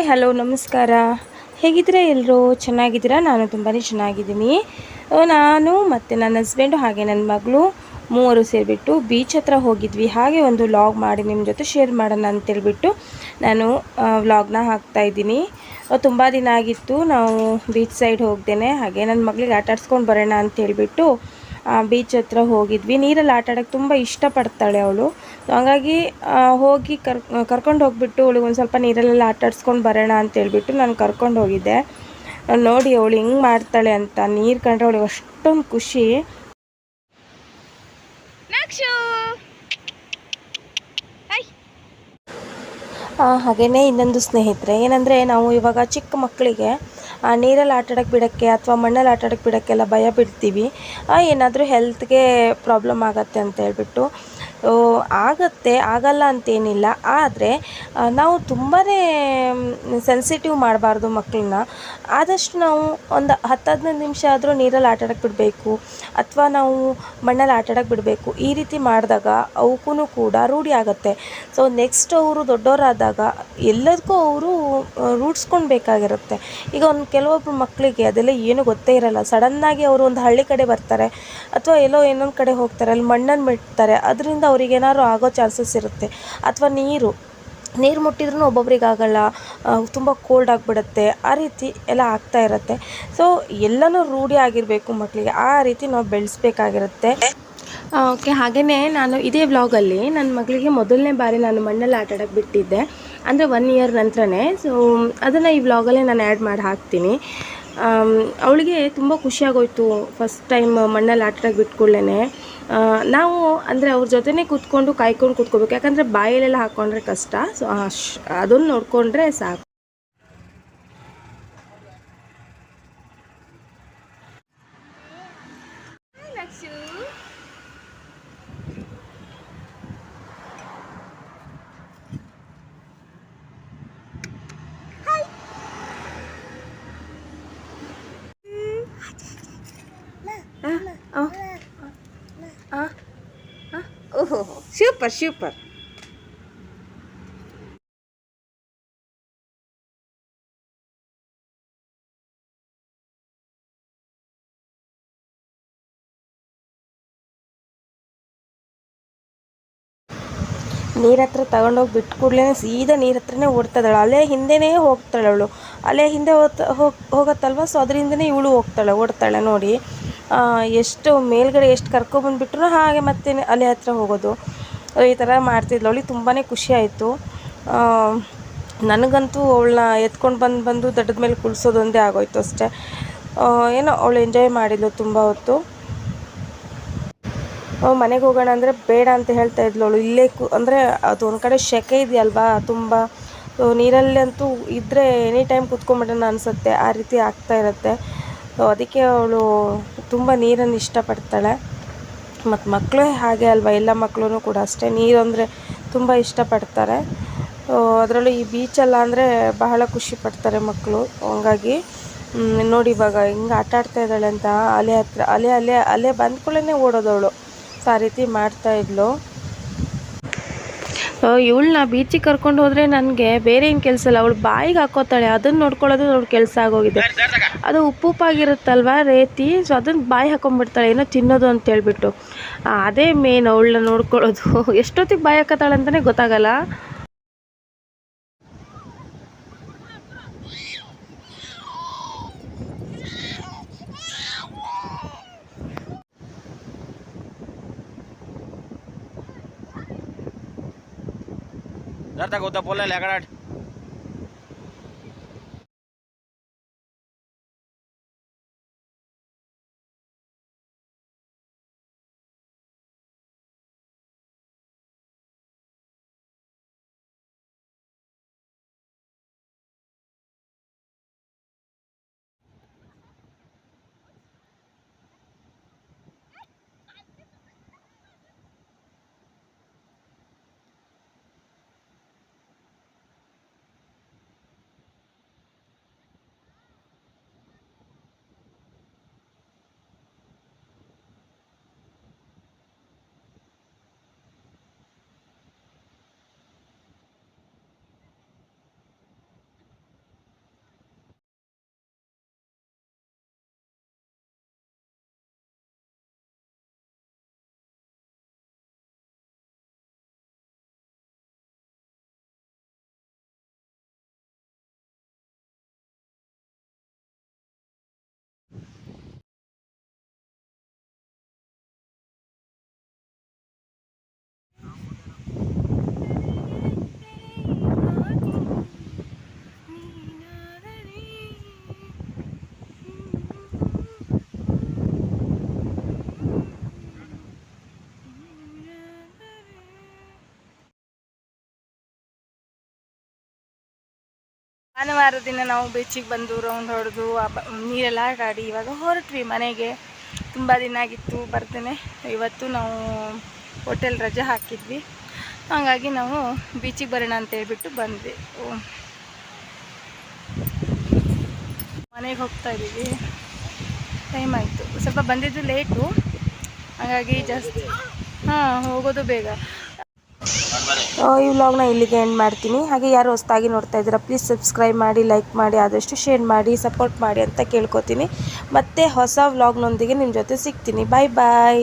Hi, hello, ನಮಸ್ಕಾರ. ಹೇಗಿದ್ದೀರಾ ಎಲ್ಲರೂ? ಚೆನ್ನಾಗಿದ್ದೀರಾ? ನಾನು ತುಂಬಾ ಚೆನ್ನಾಗಿದ್ದೀನಿ. ನಾನು ಮತ್ತು ನನ್ನ ಹಸ್ಬೆಂಡು ಹಾಗೆ ನನ್ನ ಮಗಳು ಮೂವರು ಸೇರಿಬಿಟ್ಟು ಬೀಚ್ ಹತ್ರ ಹೋಗಿದ್ವಿ. ಹಾಗೆ ಒಂದು ವ್ಲಾಗ್ ಮಾಡಿ ನಿಮ್ಮ ಜೊತೆ ಶೇರ್ ಮಾಡೋಣ ಅಂತೇಳ್ಬಿಟ್ಟು ನಾನು ವ್ಲಾಗ್ನ ಹಾಕ್ತಾಯಿದ್ದೀನಿ ತುಂಬ ದಿನ ಆಗಿತ್ತು. ನಾವು ಬೀಚ್ ಸೈಡ್ ಹೋಗ್ದೇನೆ. ಹಾಗೆ ನನ್ನ ಮಗಳಿಗೆ ಆಟಾಡ್ಸ್ಕೊಂಡು ಬರೋಣ ಅಂತ ಹೇಳ್ಬಿಟ್ಟು ಬೀಚ್ ಹತ್ರ ಹೋಗಿದ್ವಿ. ನೀರಲ್ಲಿ ಆಟ ಆಡೋಕ್ಕೆ ತುಂಬ ಇಷ್ಟಪಡ್ತಾಳೆ ಅವಳು. ಹಾಗಾಗಿ ಹೋಗಿ ಕರ್ ಕರ್ಕೊಂಡು ಹೋಗ್ಬಿಟ್ಟು ಅವಳಿಗೆ ಒಂದು ಸ್ವಲ್ಪ ನೀರಲ್ಲೆಲ್ಲ ಆಟ ಆಡಿಸ್ಕೊಂಡು ಬರೋಣ ಅಂತ ಹೇಳ್ಬಿಟ್ಟು ನಾನು ಕರ್ಕೊಂಡು ಹೋಗಿದ್ದೆ. ನೋಡಿ ಅವಳು ಹಿಂಗೆ ಮಾಡ್ತಾಳೆ ಅಂತ. ನೀರು ಕಂಡ್ರೆ ಅವಳಿಗೆ ಅಷ್ಟೊಂದು ಖುಷಿ. ಹಾಗೆಯೇ ಇನ್ನೊಂದು ಸ್ನೇಹಿತರೆ. ಏನಂದರೆ ನಾವು ಇವಾಗ ಚಿಕ್ಕ ಮಕ್ಕಳಿಗೆ ನೀರಲ್ಲಿ ಆಟ ಆಡೋಕ್ಕೆ ಬಿಡೋಕ್ಕೆ ಅಥವಾ ಮಣ್ಣಲ್ಲಿ ಆಟ ಆಡೋಕ್ಕೆ ಬಿಡೋಕ್ಕೆಲ್ಲ ಭಯ ಬಿಡ್ತೀವಿ. ಏನಾದರೂ ಹೆಲ್ತ್ಗೆ ಪ್ರಾಬ್ಲಮ್ ಆಗುತ್ತೆ ಅಂತ ಹೇಳ್ಬಿಟ್ಟು ಆಗತ್ತೆ, ಆಗಲ್ಲ ಅಂತೇನಿಲ್ಲ. ಆದರೆ ನಾವು ತುಂಬಾ ಸೆನ್ಸಿಟಿವ್ ಮಾಡಬಾರ್ದು ಮಕ್ಕಳನ್ನ ಆದಷ್ಟು ನಾವು ಒಂದು ಹತ್ತು ಹದಿನೈದು ನಿಮಿಷ ಆದರೂ ನೀರಲ್ಲಿ ಆಟಾಡಕ್ಕೆ ಬಿಡಬೇಕು. ಅಥವಾ ನಾವು ಮಣ್ಣಲ್ಲಿ ಆಟ ಆಡೋಕ್ಕೆ ಬಿಡಬೇಕು. ಈ ರೀತಿ ಮಾಡಿದಾಗ ಅವಕ್ಕೂ ಕೂಡ ರೂಢಿ ಆಗುತ್ತೆ. ಸೊ ನೆಕ್ಸ್ಟ್ ಅವರು ದೊಡ್ಡವರಾದಾಗ ಎಲ್ಲದಕ್ಕೂ ಅವರು ರೂಢಿಸ್ಕೊಳ್ಬೇಕಾಗಿರುತ್ತೆ. ಈಗ ಒಂದು ಕೆಲವೊಬ್ಬರು ಮಕ್ಕಳಿಗೆ ಅದೆಲ್ಲ ಏನೂ ಗೊತ್ತೇ ಇರಲ್ಲ. ಸಡನ್ನಾಗಿ ಅವರು ಒಂದು ಹಳ್ಳಿ ಕಡೆ ಬರ್ತಾರೆ. ಅಥವಾ ಎಲ್ಲೋ ಇನ್ನೊಂದು ಕಡೆ ಹೋಗ್ತಾರೆ. ಅಲ್ಲಿ ಮಣ್ಣನ್ನು ಬಿಡ್ತಾರೆ. ಅದರಿಂದ ಅವ್ರಿಗೆ ಏನಾದ್ರು ಆಗೋ ಚಾನ್ಸಸ್ ಇರುತ್ತೆ. ಅಥವಾ ನೀರು. ನೀರು ಮುಟ್ಟಿದ್ರೂ ಒಬ್ಬೊಬ್ರಿಗೆ ಆಗೋಲ್ಲ ತುಂಬ ಕೋಲ್ಡ್ ಆಗಿಬಿಡುತ್ತೆ. ಆ ರೀತಿ ಎಲ್ಲ ಆಗ್ತಾ ಇರುತ್ತೆ. ಸೊ ಎಲ್ಲನೂ ರೂಢಿ ಆಗಿರಬೇಕು ಮಕ್ಕಳಿಗೆ ಆ ರೀತಿ ನಾವು ಬೆಳೆಸ್ಬೇಕಾಗಿರುತ್ತೆ. ಓಕೆ. ಹಾಗೆಯೇ ನಾನು ಇದೇ ವ್ಲಾಗಲ್ಲಿ ನನ್ನ ಮಗಳಿಗೆ ಮೊದಲನೇ ಬಾರಿ ನಾನು ಮಣ್ಣಲ್ಲಿ ಆಟ ಆಡೋಕ್ಕೆ ಬಿಟ್ಟಿದ್ದೆ. ಅಂದರೆ ಒನ್ ಇಯರ್ ನಂತರನೇ. ಸೊ ಅದನ್ನು ಈ ವ್ಲಾಗಲ್ಲೇ ನಾನು ಆ್ಯಡ್ ಮಾಡಿ ಹಾಕ್ತೀನಿ. ಅವಳಿಗೆ ತುಂಬ ಖುಷಿಯಾಗೋಯ್ತು ಫಸ್ಟ್ ಟೈಮ್ ಮಣ್ಣಲ್ಲಿ ಆಟಾಡಕ್ಕೆ ಬಿಟ್ಕೊಳ್ಳೇನೆ. ನಾವು ಅಂದರೆ ಅವ್ರ ಜೊತೆನೇ ಕೂತ್ಕೊಂಡು ಕಾಯ್ಕೊಂಡು ಕೂತ್ಕೋಬೇಕು. ಯಾಕಂದರೆ ಬಾಯಲ್ಲೆಲ್ಲ ಹಾಕ್ಕೊಂಡ್ರೆ ಕಷ್ಟ. ಸೊ ಅದನ್ನು ನೋಡಿಕೊಂಡ್ರೆ ಸಾಕು. ಓಹೋ, ಸೂಪರ್ ಸೂಪರ್. ನೀರ ಹತ್ರ ತಗೊಂಡೋಗಿ ಬಿಟ್ಟು ಕೂಡಲೇ ಸೀದಾ ನೀರ ಹತ್ರನೇ ಓಡ್ತಾಳೆ ಅಲ್ಲೇ ಹಿಂದೆನೇ ಹೋಗ್ತಾಳೆ ಅವಳು. ಅಲ್ಲೇ ಹಿಂದೆ ಹೋಗ್ತಾ ಹೋಗ್, ಹೋಗತ್ತಲ್ವ? ಸೊ ಅದರಿಂದನೇ ಇವಳು ಹೋಗ್ತಾಳೆ, ಓಡ್ತಾಳೆ ನೋಡಿ. ಎಷ್ಟು ಮೇಲ್ಗಡೆ ಎಷ್ಟು ಕರ್ಕೊಬಂದ್ಬಿಟ್ರು ಹಾಗೆ ಮತ್ತೆ ಅಲೆ ಹತ್ರ ಹೋಗೋದು. ಈ ಥರ ಮಾಡ್ತಿದ್ಲು. ಅವಳಿಗೆ ತುಂಬಾ ಖುಷಿ ಆಯಿತು. ನನಗಂತೂ ಅವಳನ್ನ ಎತ್ಕೊಂಡು ಬಂದು ಬಂದು ದಡದ ಮೇಲೆ ಕುಳಿಸೋದೊಂದೇ ಆಗೋಯ್ತು ಅಷ್ಟೇ. ಏನೋ ಅವಳು ಎಂಜಾಯ್ ಮಾಡಿದ್ಲು ತುಂಬ ಹೊತ್ತು. ಮನೆಗೆ ಹೋಗೋಣ ಅಂದರೆ ಬೇಡ ಅಂತ ಹೇಳ್ತಾ ಇದ್ಲು ಅವಳು. ಇಲ್ಲೇ ಕು, ಅಂದರೆ ಅದು ಒಂದು ಕಡೆ ಶೆಕೆ ಇದೆಯಲ್ವಾ? ತುಂಬ ನೀರಲ್ಲಂತೂ ಇದ್ದರೆ ಎನಿ ಟೈಮ್ ಕೂತ್ಕೊಂಬಿಡೋಣ ಅನಿಸುತ್ತೆ. ಆ ರೀತಿ ಆಗ್ತಾ ಇರುತ್ತೆ. ಸೊ ಅದಕ್ಕೆ ಅವಳು ತುಂಬ ನೀರನ್ನು ಇಷ್ಟಪಡ್ತಾಳೆ. ಮತ್ತು ಮಕ್ಕಳು ಹಾಗೆ ಅಲ್ವಾ, ಎಲ್ಲ ಮಕ್ಕಳು ಕೂಡ ಅಷ್ಟೇ. ನೀರು ಅಂದರೆ ತುಂಬ ಇಷ್ಟಪಡ್ತಾರೆ. ಅದರಲ್ಲೂ ಈ ಬೀಚಲ್ಲ ಅಂದರೆ ಬಹಳ ಖುಷಿ ಪಡ್ತಾರೆ ಮಕ್ಕಳು ಹಂಗಾಗಿ ನೋಡಿ ಇವಾಗ ಹಿಂಗೆ ಆಟ ಆಡ್ತಾ ಇದ್ದಾಳೆ ಅಂತ ಅಲೆ ಹತ್ರ, ಅಲೆ ಅಲೆ ಅಲೆ ಬಂದ ಕೂಡಲೇ ಓಡೋದವಳು. ಸೊ ಆ ರೀತಿ ಮಾಡ್ತಾ ಇದ್ಲು. ಇವಳನ್ನ ಬೀಚಿಗೆ ಕರ್ಕೊಂಡು ಹೋದರೆ ನನಗೆ ಬೇರೆ ಏನು ಕೆಲಸ ಇಲ್ಲ. ಅವಳು ಬಾಯಿಗೆ ಹಾಕೋತಾಳೆ. ಅದನ್ನು ನೋಡ್ಕೊಳ್ಳೋದು ಅವ್ಳ ಕೆಲಸ ಆಗೋಗಿದೆ. ಅದು ಉಪ್ಪು ಉಪ್ಪಾಗಿರುತ್ತಲ್ವ ರೇತಿ? ಸೊ ಅದನ್ನು ಬಾಯಿ ಹಾಕೊಂಡ್ಬಿಡ್ತಾಳೆ ಏನೋ ತಿನ್ನೋದು ಅಂತ ಹೇಳ್ಬಿಟ್ಟು. ಅದೇ ಮೇನ್ ಅವಳನ್ನ ನೋಡ್ಕೊಳ್ಳೋದು. ಎಷ್ಟೊತ್ತಿಗೆ ಬಾಯಿ ಹಾಕತ್ತಾಳೆ ಅಂತಲೇ ಗೊತ್ತಾಗಲ್ಲ. जर तक होता बोला लेकराट ಭಾನುವಾರ ದಿನ ನಾವು ಬೀಚಿಗೆ ಬಂದು ರೌಂಡ್ ಹೊಡೆದು ನೀರೆಲ್ಲ ಆಟಾಡಿ ಇವಾಗ ಹೊರಟ್ವಿ ಮನೆಗೆ. ತುಂಬ ದಿನ ಆಗಿತ್ತು ಬರ್ತೇನೆ ಇವತ್ತು ನಾವು ಹೋಟೆಲ್ ರಜೆ ಹಾಕಿದ್ವಿ. ಹಾಗಾಗಿ ನಾವು ಬೀಚಿಗೆ ಬರೋಣ ಅಂತ ಹೇಳ್ಬಿಟ್ಟು ಬಂದ್ವಿ. ಮನೆಗೆ ಹೋಗ್ತಾ ಇದ್ದೀವಿ. ಟೈಮ್ ಆಯಿತು. ಸ್ವಲ್ಪ ಬಂದಿದ್ದು ಲೇಟು ಹಾಗಾಗಿ ಜಾಸ್ತಿ ಹಾಂ, ಹೋಗೋದು ಬೇಗ. ಈ ವ್ಲಾಗ್ನ ಇಲ್ಲಿಗೆ ಎಂಡ್ ಮಾಡ್ತೀನಿ. ಹಾಗೆ ಯಾರು ಹೊಸ್ದಾಗಿ ನೋಡ್ತಾ ಇದ್ದೀರಾ ಪ್ಲೀಸ್ ಸಬ್ಸ್ಕ್ರೈಬ್ ಮಾಡಿ ಲೈಕ್ ಮಾಡಿ, ಆದಷ್ಟು ಶೇರ್ ಮಾಡಿ ಸಪೋರ್ಟ್ ಮಾಡಿ ಅಂತ ಕೇಳ್ಕೊತೀನಿ. ಮತ್ತೆ ಹೊಸ ವ್ಲಾಗ್ನೊಂದಿಗೆ ನಿಮ್ಮ ಜೊತೆ ಸಿಗ್ತೀನಿ. ಬಾಯ್ ಬಾಯ್